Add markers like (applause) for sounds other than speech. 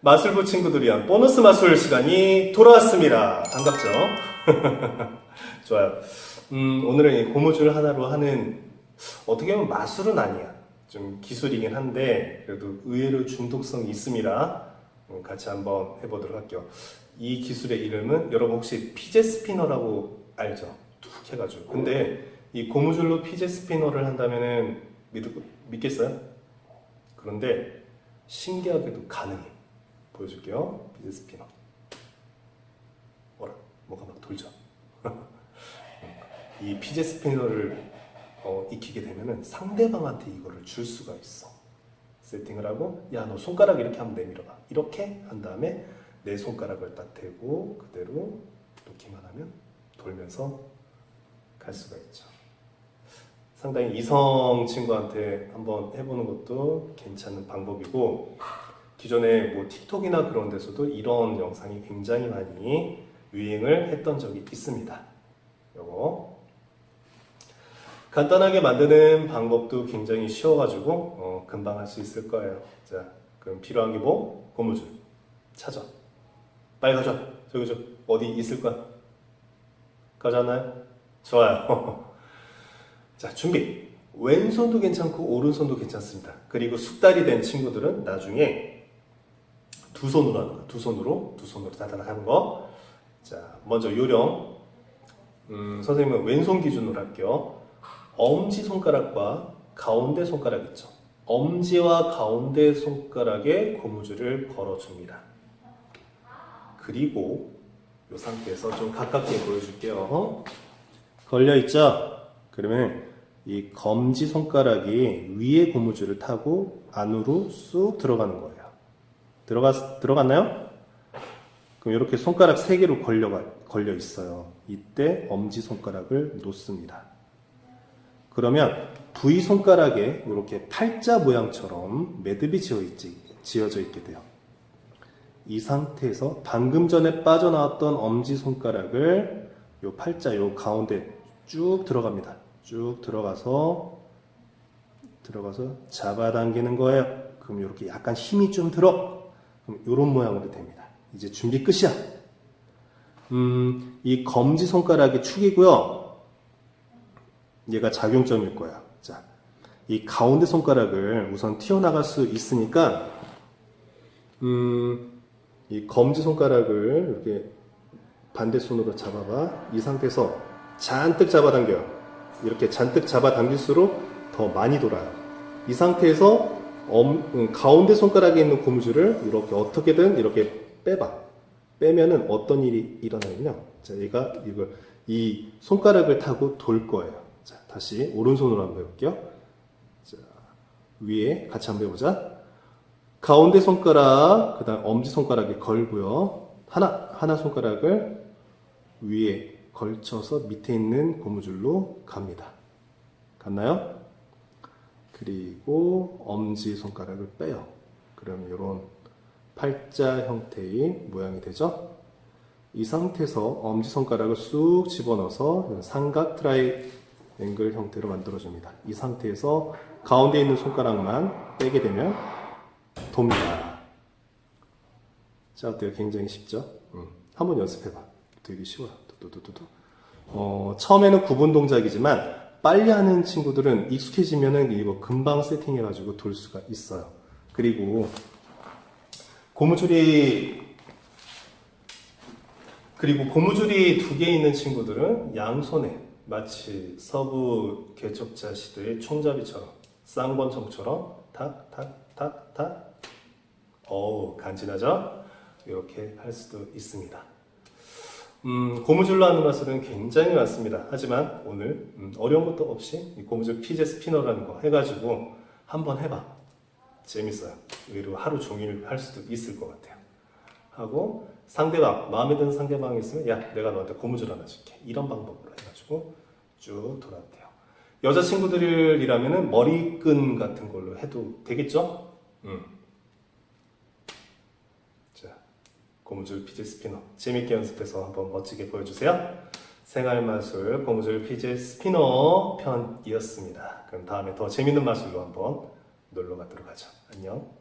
마술부 친구들이 위한 보너스 마술 시간이 돌아왔습니다. 반갑죠? (laughs) 좋아요. 음, 오늘은 이 고무줄 하나로 하는 어떻게 보면 마술은 아니야. 좀 기술이긴 한데 그래도 의외로 중독성이 있습니다. 음, 같이 한번 해보도록 할게요. 이 기술의 이름은 여러분 혹시 피제 스피너라고 알죠? 툭 해가지고. 근데 이 고무줄로 피제 스피너를 한다면은 믿, 믿겠어요? 그런데 신기하게도 가능해. 보여줄게요. 피제 스피너. 어라, 뭐가 막 돌죠? (laughs) 이 피제 스피너를 어, 익히게 되면은 상대방한테 이거를 줄 수가 있어. 세팅을 하고, 야, 너 손가락 이렇게 한번 내밀어봐. 이렇게 한 다음에 내 손가락을 딱 대고 그대로 놓기만 하면 돌면서 갈 수가 있죠. 상당히 이성 친구한테 한번 해보는 것도 괜찮은 방법이고, 기존에 뭐 틱톡이나 그런 데서도 이런 영상이 굉장히 많이 유행을 했던 적이 있습니다. 요거 간단하게 만드는 방법도 굉장히 쉬워가지고 어, 금방 할 수 있을 거예요. 자, 그럼 필요한 게 뭐? 고무줄 찾아. 빨리 가져. 저기 저 어디 있을 거야? 가져왔나요? 좋아요. (laughs) 자, 준비. 왼손도 괜찮고 오른손도 괜찮습니다. 그리고 숙달이 된 친구들은 나중에 두 손으로 하는 거. 두 손으로 두 손으로 다다닥 하는 거. 자, 먼저 요령. 음, 선생님은 왼손 기준으로 할게요. 엄지 손가락과 가운데 손가락 있죠. 엄지와 가운데 손가락에 고무줄을 걸어줍니다. 그리고 이 상태에서 좀 가깝게 보여줄게요. 어? 걸려 있죠? 그러면 이 검지 손가락이 위에 고무줄을 타고 안으로 쑥 들어가는 거예요. 들어갔, 들어갔나요? 그럼 이렇게 손가락 3개로 걸려, 걸려 있어요. 이때 엄지 손가락을 놓습니다. 그러면 V 손가락에 이렇게 팔자 모양처럼 매듭이 지어 있지, 지어져 있게 돼요. 이 상태에서 방금 전에 빠져나왔던 엄지 손가락을 요 팔자 요 가운데 쭉 들어갑니다. 쭉 들어가서 들어가서 잡아당기는 거예요. 그럼 이렇게 약간 힘이 좀 들어. 그럼 이런 모양으로 됩니다. 이제 준비 끝이야. 음, 이 검지 손가락이 축이고요. 얘가 작용점일 거야. 자, 이 가운데 손가락을 우선 튀어나갈 수 있으니까, 음, 이 검지 손가락을 이렇게 반대 손으로 잡아봐. 이 상태에서 잔뜩 잡아당겨요. 이렇게 잔뜩 잡아당길수록 더 많이 돌아요. 이 상태에서 엄, 음, 가운데 손가락에 있는 고무줄을 이렇게 어떻게든 이렇게 빼봐. 빼면은 어떤 일이 일어나냐면요. 자, 얘가 이걸 이 손가락을 타고 돌 거예요. 자, 다시 오른손으로 한번 해볼게요. 자, 위에 같이 한번 해보자. 가운데 손가락, 그 다음 엄지 손가락에 걸고요. 하나, 하나 손가락을 위에 걸쳐서 밑에 있는 고무줄로 갑니다. 갔나요? 그리고 엄지 손가락을 빼요. 그러면 이런 팔자 형태의 모양이 되죠. 이 상태에서 엄지 손가락을 쑥 집어넣어서 삼각 트라이앵글 형태로 만들어줍니다. 이 상태에서 가운데 있는 손가락만 빼게 되면 돕니다. 자, 어때요? 굉장히 쉽죠? 음, 한번 연습해봐. 되게 쉬워요. 어, 처음에는 구분 동작이지만 빨리 하는 친구들은 익숙해지면은 이거 금방 세팅해가지고 돌 수가 있어요. 그리고 고무줄이 그리고 고무줄이 두 개 있는 친구들은 양손에 마치 서부 개척자 시대의 총잡이처럼 쌍권총처럼 탁탁탁탁 어우 간지나죠? 이렇게 할 수도 있습니다. 음, 고무줄로 하는 마술은 굉장히 많습니다. 하지만 오늘 음, 어려운 것도 없이 이 고무줄 피제 스피너라는 거 해가지고 한번 해봐. 재밌어요. 의외로 하루 종일 할 수도 있을 것 같아요. 하고 상대방 마음에 드는 상대방이 있으면 야 내가 너한테 고무줄 하나 줄게 이런 방법으로 해가지고 쭉 돌아대요. 여자친구들이라면은 머리끈 같은 걸로 해도 되겠죠? 음. 자 고무줄 피제 스피너 재밌게 연습해서 한번 멋지게 보여주세요. 생활 마술 고무줄 피제 스피너 편이었습니다. 그럼 다음에 더 재밌는 마술로 한번 놀러 가도록 하죠. 안녕.